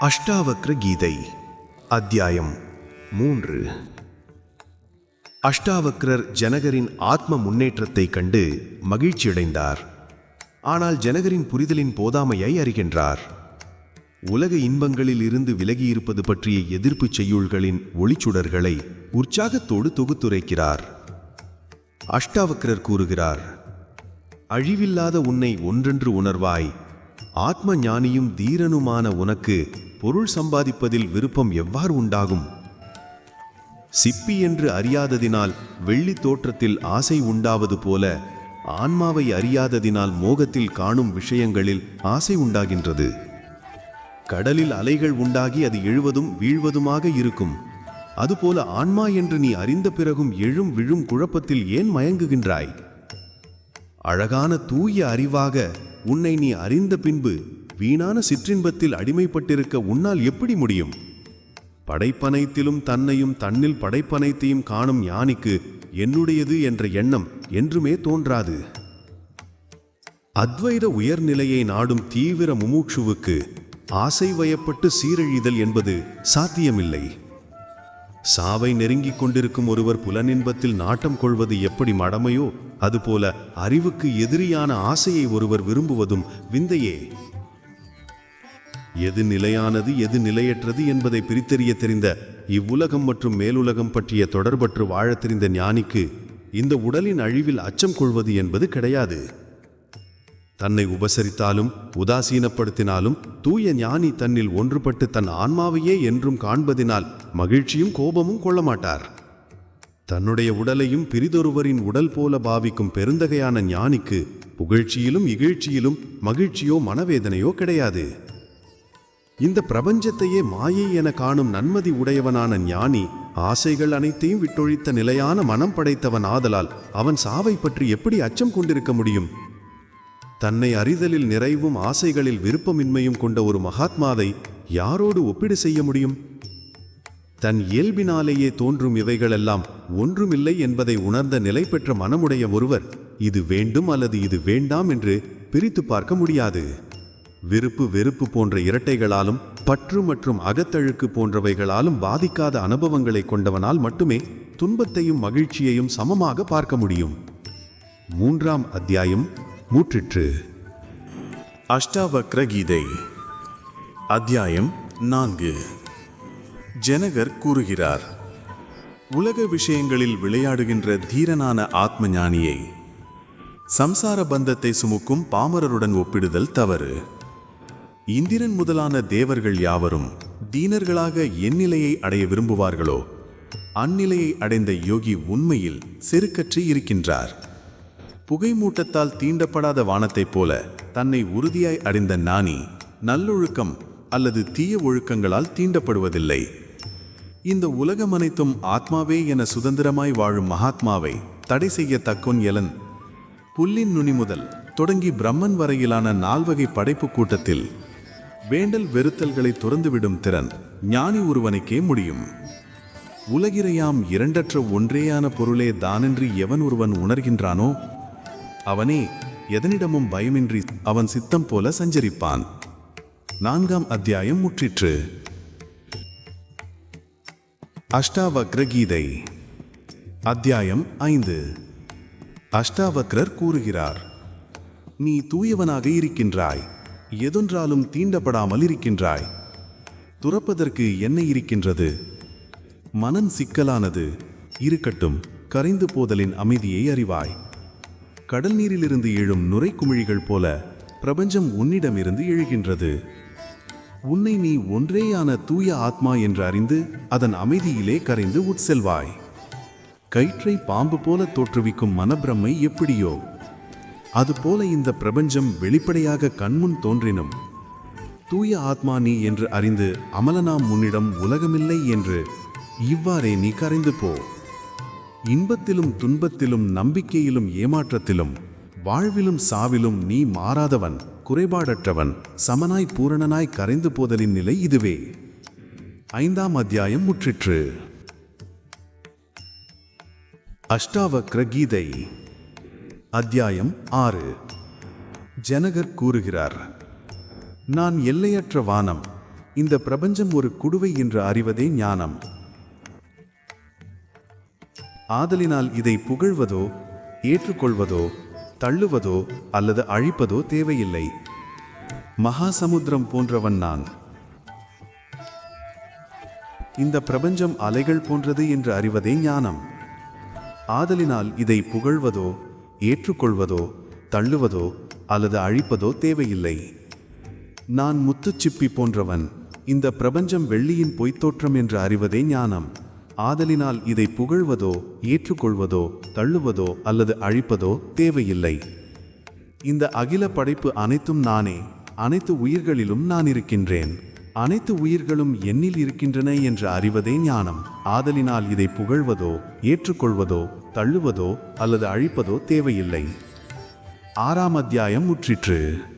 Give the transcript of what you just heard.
அஷ்டாவக்ர கீதை அத்தியாயம் மூன்று. அஷ்டாவக்ரர் ஜனகரின் ஆத்ம முன்னேற்றத்தைக் கண்டு மகிழ்ச்சியடைந்தார். ஆனால் ஜனகரின் புரிதலின் போதாமையை அறிகின்றார். உலக இன்பங்களில் இருந்து விலகியிருப்பது பற்றிய எதிர்ப்பு செய்யுள்களின் ஒளிச்சுடர்களை உற்சாகத்தோடு தொகுத்துரைக்கிறார். அஷ்டாவக்ரர் கூறுகிறார் அழிவில்லாத உன்னை ஒன்றென்று உணர்வாய் ஆத்ம ஞானியும் தீரனுமான உனக்கு பொருள் சம்பாதிப்பதில் விருப்பம் எவ்வாறு உண்டாகும்? சிப்பி என்று அறியாததினால் வெள்ளி தோற்றத்தில் ஆசை உண்டாவது போல ஆன்மாவை அறியாததினால் மோகத்தில் காணும் விஷயங்களில் ஆசை உண்டாகின்றது. கடலில் அலைகள் உண்டாகி அது எழுவதும் வீழ்வதுமாக இருக்கும். அதுபோல ஆன்மா என்று நீ அறிந்த பிறகும் எழும் விழும் குழப்பத்தில் ஏன் மயங்குகின்றாய்? அழகான தூய அறிவாக உன்னை நீ அறிந்த பின்பு வீணான சிற்றின்பத்தில் அடிமைப்பட்டிருக்க உன்னால் எப்படி முடியும்? படைப்பனைத்திலும் தன்னையும் தன்னில் படைப்பனைத்தையும் காணும் ஞானிக்கு என்னுடையது என்ற எண்ணம் என்றுமே தோன்றாது. அத்வைத உயர்நிலையை நாடும் தீவிர முமூட்சுவுக்கு ஆசை வயப்பட்டு சீரழிதல் என்பது சாத்தியமில்லை. சாவை நெருங்கிக் கொண்டிருக்கும் ஒருவர் புலனின்பத்தில் நாட்டம் கொள்வது எப்படி மடமையோ அதுபோல அறிவுக்கு எதிரியான ஆசையை ஒருவர் விரும்புவதும் விந்தையே. எது நிலையானது எது நிலையற்றது என்பதை பிரித்தறிய தெரிந்த இவ்வுலகம் மற்றும் மேலுலகம் பற்றிய தொடர்பற்று வாழத் தெரிந்த ஞானிக்கு இந்த உடலின் அழிவில் அச்சம் கொள்வது என்பது கிடையாது. தன்னை உபசரித்தாலும் உதாசீனப்படுத்தினாலும் தூய ஞானி தன்னில் ஒன்றுபட்டு தன் ஆன்மாவையே என்றும் காண்பதினால் மகிழ்ச்சியும் கோபமும் கொள்ள மாட்டார் தன்னுடைய உடலையும் பிரிதொருவரின் உடல் போல பாவிக்கும் பெருந்தகையான ஞானிக்கு புகழ்ச்சியிலும் இகழ்ச்சியிலும் மகிழ்ச்சியோ மனவேதனையோ கிடையாது. இந்த பிரபஞ்சத்தையே மாயை என காணும் நன்மதி உடையவனான ஞானி ஆசைகள் அனைத்தையும் விட்டொழித்த நிலையான மனம் படைத்தவன் ஆதலால் அவன் சாவை பற்றி எப்படி அச்சம் கொண்டிருக்க முடியும்? தன்னை அறிதலில் நிறைவும் ஆசைகளில் விருப்பமின்மையும் கொண்ட ஒரு மகாத்மாவை யாரோடு ஒப்பீடு செய்ய முடியும்? தன் இயல்பினாலேயே தோன்றும் இவைகளெல்லாம் ஒன்றுமில்லை என்பதை உணர்ந்த நிலை பெற்ற மனமுடைய ஒருவர் இது வேண்டும் அல்லது இது வேண்டாம் என்று பிரித்து பார்க்க முடியாது. விருப்பு வெறுப்பு போன்ற இரட்டைகளாலும் பற்று மற்றும் அகத்தழுக்கு போன்றவைகளாலும் பாதிக்காத அனுபவங்களை கொண்டவனால் மட்டுமே துன்பத்தையும் மகிழ்ச்சியையும் சமமாக பார்க்க முடியும். மூன்றாம் அத்தியாயம் மூற்றிற்று. அஷ்டாவக்ர கீதை. அத்தியாயம் நான்கு. ஜனகர் கூறுகிறார் உலக விஷயங்களில் விளையாடுகின்ற தீரனான ஆத்ம ஞானியை சம்சார பந்தத்தை சுமக்கும் பாமரருடன் ஒப்பிடுதல் தவறு. இந்திரன் முதலான தேவர்கள் யாவரும் தீனர்களாக எந்நிலையை அடைய விரும்புவார்களோ அந்நிலையை அடைந்த யோகி உண்மையில் செருக்கற்றி இருக்கின்றார். புகை மூட்டத்தால் தீண்டப்படாத வானத்தைப் போல தன்னை உறுதியாய் அடைந்த நாணி நல்லொழுக்கம் அல்லது தீய ஒழுக்கங்களால் தீண்டப்படுவதில்லை. இந்த உலகம் அனைத்தும் ஆத்மாவே என சுதந்திரமாய் வாழும் மகாத்மாவை தடை செய்ய தக்கொன் எலன். புல்லின் நுனி முதல் தொடங்கி பிரம்மன் வரையிலான நால்வகை படைப்பு கூட்டத்தில் வேண்டல் வெறுத்தல்களை துறந்துவிடும் திறன் ஞானி ஒருவனுக்கே முடியும். உலகிறையாம் இரண்டற்ற ஒன்றேயான பொருளே தானென்று எவன் ஒருவன் உணர்கின்றானோ அவனே எதனிடமும் பயமின்றி அவன் சித்தம் போல சஞ்சரிப்பான். நான்காம் அத்தியாயம் முற்றிற்று. அஷ்டாவக்ர கீதை அத்தியாயம் ஐந்து. அஷ்டாவக்ரர் கூறுகிறார் நீ தூயவனாக இருக்கின்றாய். எதொன்றாலும் தீண்டப்படாமல் இருக்கின்றாய். துறப்பதற்கு என்ன இருக்கின்றது? மனம் சிக்கலானது. இருக்கட்டும் கரைந்து போதலின் அமைதியை அறிவாய். கடல் நீரிலிருந்து எழும் நுரைக்குமிழிகள் போல பிரபஞ்சம் உன்னிடமிருந்து எழுகின்றது. உன்னை நீ ஒன்றேயான தூய ஆத்மா என்று அறிந்து அதன் அமைதியிலே கரைந்து உட்செல்வாய். கயிற்றை பாம்பு போல தோற்றுவிக்கும் மனப்பிரமை எப்படியோ? அதுபோல இந்த பிரபஞ்சம் வெளிப்படையாக கண்முன் தோன்றினும் தூய ஆத்மா நீ என்று அறிந்து அமலனாம் உன்னிடம் உலகமில்லை என்று இவ்வாறே நீ கரைந்து போ. இன்பத்திலும் துன்பத்திலும் நம்பிக்கையிலும் ஏமாற்றத்திலும் வாழ்விலும் சாவிலும் நீ மாறாதவன் குறைபாடற்றவன் சமனாய் பூரணனாய் கரைந்து போதலின் நிலை இதுவே. ஐந்தாம் அத்தியாயம் முற்றிற்று. அஷ்டாவக்ர கீதை அத்தியாயம் ஆறு. ஜனகர் கூறுகிறார் நான் எல்லையற்ற வானம். இந்த பிரபஞ்சம் ஒரு குடுவை என்று அறிவதே ஞானம். ஆதலினால் இதை புகழ்வதோ ஏற்றுக்கொள்வதோ தள்ளுவதோ அல்லது அழிப்பதோ தேவையில்லை. மகாசமுத்திரம் போன்றவன் நான். இந்த பிரபஞ்சம் அலைகள் போன்றது என்று அறிவதே ஞானம். ஆதலினால் இதை புகழ்வதோ ஏற்றுக்கொள்வதோ தள்ளுவதோ அல்லது அழிப்பதோ தேவையில்லை. நான் முத்துச்சிப்பி போன்றவன் இந்த பிரபஞ்சம் வெள்ளியின் பொய்த்தோற்றம் என்று அறிவதே ஞானம். ஆதலினால் இதை புகழ்வதோ ஏற்றுக்கொள்வதோ தள்ளுவதோ அல்லது அழிப்பதோ தேவையில்லை. இந்த அகில படைப்பு அனைத்தும் நானே அனைத்து உயிர்களிலும் நான் இருக்கின்றேன். அனைத்து உயிர்களும் என்னில் இருக்கின்றன என்று அறிவதே ஞானம். ஆதலினால் இதை புகழ்வதோ ஏற்றுக்கொள்வதோ தள்ளுவதோ அல்லது அழிப்பதோ தேவையில்லை. ஆறாம் அத்தியாயம் முற்றிற்று.